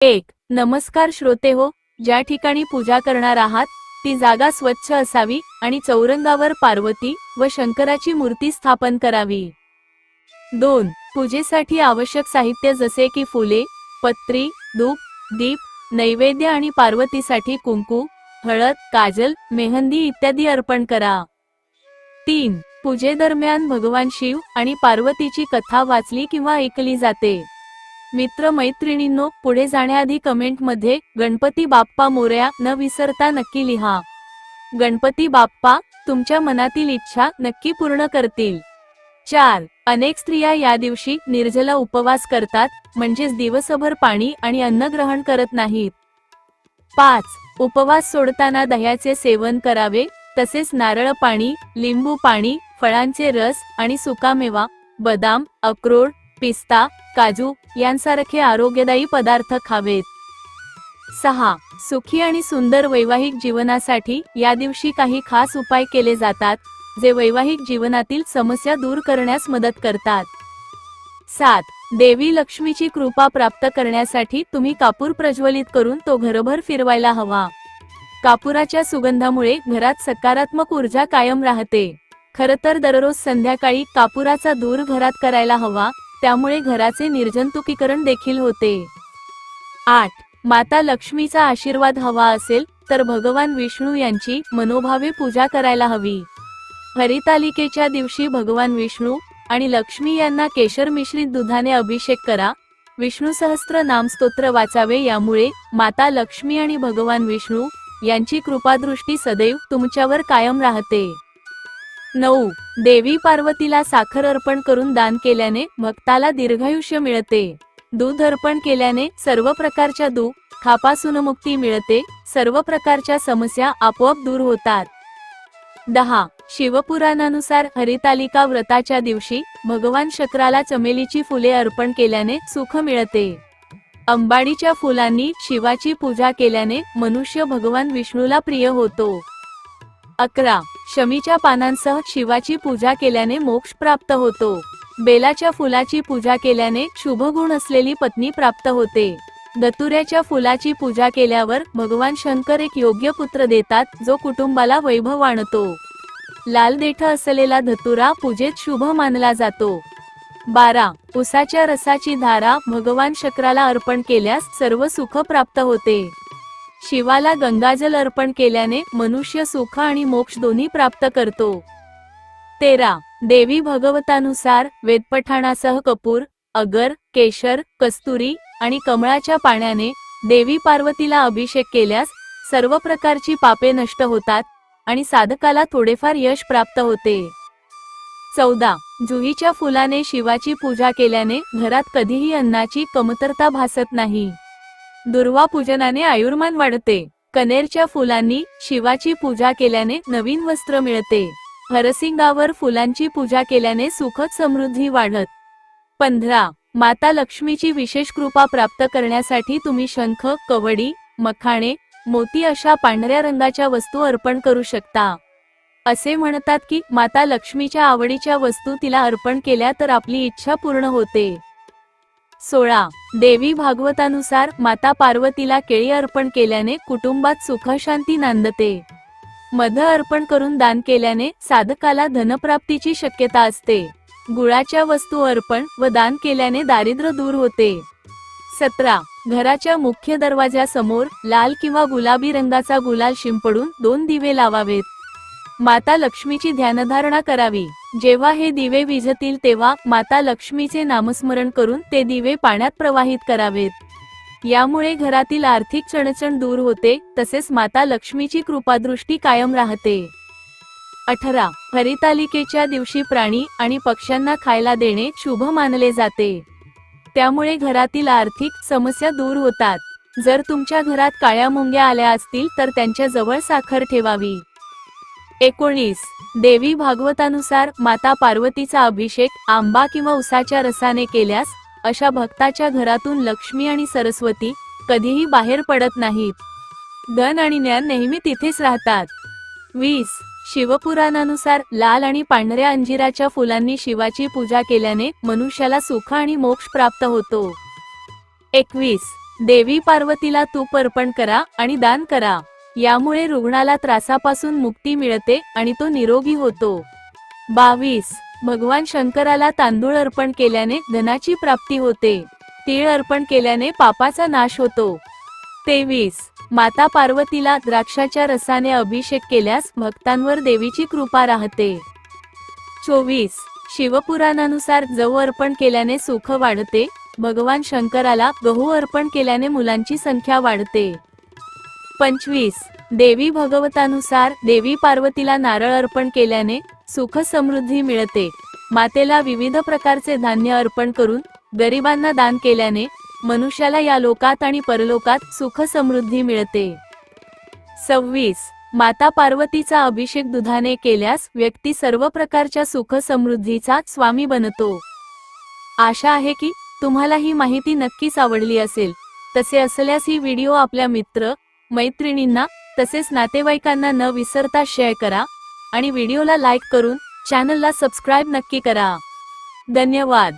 एक नमस्कार श्रोते हो ज्या ठिकाणी पूजा करणार आहात ती जागा स्वच्छ असावी आणि चौरंगावर पार्वती व शंकराची मूर्ती स्थापन करावी. दोन पूजेसाठी आवश्यक साहित्य जसे की फुले पत्री धूप दीप नैवेद्य आणि पार्वतीसाठी कुंकू हळद काजल मेहंदी इत्यादी अर्पण करा. तीन पूजेदरम्यान भगवान शिव आणि पार्वतीची कथा वाचली किंवा ऐकली जाते. मित्र मैत्रिणींनो पुढे जाण्याआधी कमेंटमध्ये गणपती बाप्पा मोरया न विसरता नक्की लिहा. गणपती बाप्पा तुमच्या मनातील इच्छा नक्की पूर्ण करतील. चार अनेक स्त्रिया या दिवशी निर्जला उपवास करतात म्हणजेच दिवसभर पाणी आणि अन्न ग्रहण करत नाहीत. पाच उपवास सोडताना दह्याचे सेवन करावे तसेच नारळ पाणी लिंबू पाणी फळांचे रस आणि सुकामेवा बदाम अक्रोड पिस्ता काजू यांसारखे आरोग्यदायी पदार्थ खावेत. सहा. सुखी आणि सुंदर वैवाहिक जीवनासाठी या दिवशी काही खास उपाय केले जातात जे वैवाहिक जीवनातील समस्या दूर करण्यास मदत करतात. सात. देवी लक्ष्मीची कृपा प्राप्त करण्यासाठी तुम्ही कापूर प्रज्वलित करून तो घरभर फिरवायला हवा. कापुराच्या सुगंधामुळे घरात सकारात्मक ऊर्जा कायम राहते. खर तर दररोज संध्याकाळी कापुराचा धूर घरात करायला हवा त्यामुळे घराचे निर्जंतुकीकरण देखील होते. आठ. माता लक्ष्मीचा आशीर्वाद हवा असेल तर भगवान विष्णू यांची मनोभावे पूजा करायला हवी. हरितालिकेच्या दिवशी भगवान विष्णू आणि लक्ष्मी यांना केशर मिश्रित दुधाने अभिषेक करा. विष्णू सहस्त्र नामस्तोत्र वाचावे यामुळे माता लक्ष्मी आणि भगवान विष्णू यांची कृपादृष्टी सदैव तुमच्यावर कायम राहते. नऊ. देवी पार्वतीला साखर अर्पण करून दान केल्याने भक्ताला दीर्घायुष्य मिळते. दूध अर्पण केल्याने सर्व प्रकारच्या दुःख खापासून मुक्ती मिळते. सर्व प्रकारच्या समस्या आपोआप दूर होतात. दहा. शिवपुराणानुसार हरितालिका व्रताच्या दिवशी भगवान शक्राला चमेलीची फुले अर्पण केल्याने सुख मिळते. अंबाडीच्या फुलांनी शिवाची पूजा केल्याने मनुष्य भगवान विष्णूला प्रिय होतो. अकरा. शमीच्या पानांसह शिवाची पूजा केल्याने मोक्ष प्राप्त होतो. बेलाच्या फुलाची पूजा केल्याने शुभ गुण असलेली पत्नी प्राप्त होते. दतुऱ्याच्या फुलाची पूजा केल्यावर भगवान शंकर एक योग्य पुत्र देतात जो कुटुंबाला वैभव आणतो लाल देठ असलेला धतुरा पूजेत शुभ मानला जातो. बारा. उसाच्या रसाची धारा भगवान शक्राला अर्पण केल्यास सर्व सुख प्राप्त होते. शिवाला गंगाजल अर्पण केल्याने मनुष्य सुख आणि मोक्ष दोन्ही प्राप्त करतो. तेरा. देवी भगवतानुसार वेदपठाणासह कपूर अगर केशर कस्तुरी आणि कमळाच्या पाण्याने देवी पार्वतीला अभिषेक केल्यास सर्व प्रकारची पापे नष्ट होतात आणि साधकाला थोडेफार यश प्राप्त होते. चौदा. जुहीच्या फुलाने शिवाची पूजा केल्याने घरात कधीही अन्नाची कमतरता भासत नाही. दुर्वा पूजनाने आयुर्मान वाढते. कनेरच्या फुलांनी शिवाची पूजा केल्याने नवीन वस्त्र मिळते. हरसिंगावर फुलांची पूजा केल्याने सुखद समृद्धी वाढत. पंधरा माता लक्ष्मीची विशेष कृपा प्राप्त करण्यासाठी तुम्ही शंख कवडी मखाणे मोती अशा पांढऱ्या रंगाच्या वस्तू अर्पण करू शकता. असे म्हणतात की माता लक्ष्मीच्या आवडीच्या वस्तू तिला अर्पण केल्या तर आपली इच्छा पूर्ण होते. सोळा. देवी भागवतानुसार माता पार्वतीला केळी अर्पण केल्याने कुटुंबात सुखशांती नांदते. मध अर्पण करून दान केल्याने साधकाला धनप्राप्तीची शक्यता असते. गुळाच्या वस्तू अर्पण व दान केल्याने दारिद्र्य दूर होते. सतरा. घराच्या मुख्य दरवाजासमोर लाल किंवा गुलाबी रंगाचा गुलाल शिंपडून दोन दिवे लावावेत. माता लक्ष्मीची ध्यानधारणा करावी. जेव्हा हे दिवे विझतील तेव्हा माता लक्ष्मीचे नामस्मरण करून ते दिवे पाण्यात प्रवाहित करावेत. यामुळे घरातील आर्थिक चणचण दूर होते तसेच माता लक्ष्मीची कृपादृष्टी कायम राहते. अठरा. हरितालिकेच्या दिवशी प्राणी आणि पक्ष्यांना खायला देणे शुभ मानले जाते. त्यामुळे घरातील आर्थिक समस्या दूर होतात. जर तुमच्या घरात काळ्या मुंग्या आल्या असतील तर त्यांच्या जवळ साखर ठेवावी. एकोणीस. देवी भागवतानुसार माता पार्वतीचा अभिषेक आंबा किंवा उसाच्या रसाने केल्यास अशा भक्ताच्या घरातून लक्ष्मी आणि सरस्वती कधीही बाहेर पडत नाहीत. धन आणि ज्ञान नेहमी तिथेच राहतात. वीस. शिवपुराणानुसार लाल आणि पांढऱ्या अंजिराच्या फुलांनी शिवाची पूजा केल्याने मनुष्याला सुख आणि मोक्ष प्राप्त होतो. एकवीस. देवी पार्वतीला तूप अर्पण करा आणि दान करा. यामुळे रुग्णाला त्रासापासून मुक्ती मिळते आणि तो निरोगी होतो. बावीस. भगवान शंकराला तांदूळ अर्पण केल्याने धनाची प्राप्ती होते. तीळ अर्पण केल्याने पापाचा नाश होतो. तेवीस. माता पार्वतीला द्राक्षाच्या रसाने अभिषेक केल्यास भक्तांवर देवीची कृपा राहते. चोवीस. शिवपुराणानुसार जव अर्पण केल्याने सुख वाढते. भगवान शंकराला गहू अर्पण केल्याने मुलांची संख्या वाढते. पंचवीस. देवी भगवतानुसार देवी पार्वतीला नारळ अर्पण केल्याने सुख समृद्धी मिळते. मातेला विविध प्रकारचे धान्य अर्पण करून गरिबांना दान केल्याने मनुष्याला या लोकात आणि परलोकात सुख समृद्धी मिळते. सव्वीस. माता पार्वतीचा अभिषेक दुधाने केल्यास व्यक्ती सर्व प्रकारच्या सुख समृद्धीचा स्वामी बनतो. आशा आहे की तुम्हाला ही माहिती नक्कीच आवडली असेल. तसे असल्यास ही व्हिडिओ आपल्या मित्र मैत्रिणींना तसेच नातेवाईकांना न विसरता शेअर करा आणि व्हिडिओला लाईक करून चॅनलला सबस्क्राईब नक्की करा. धन्यवाद.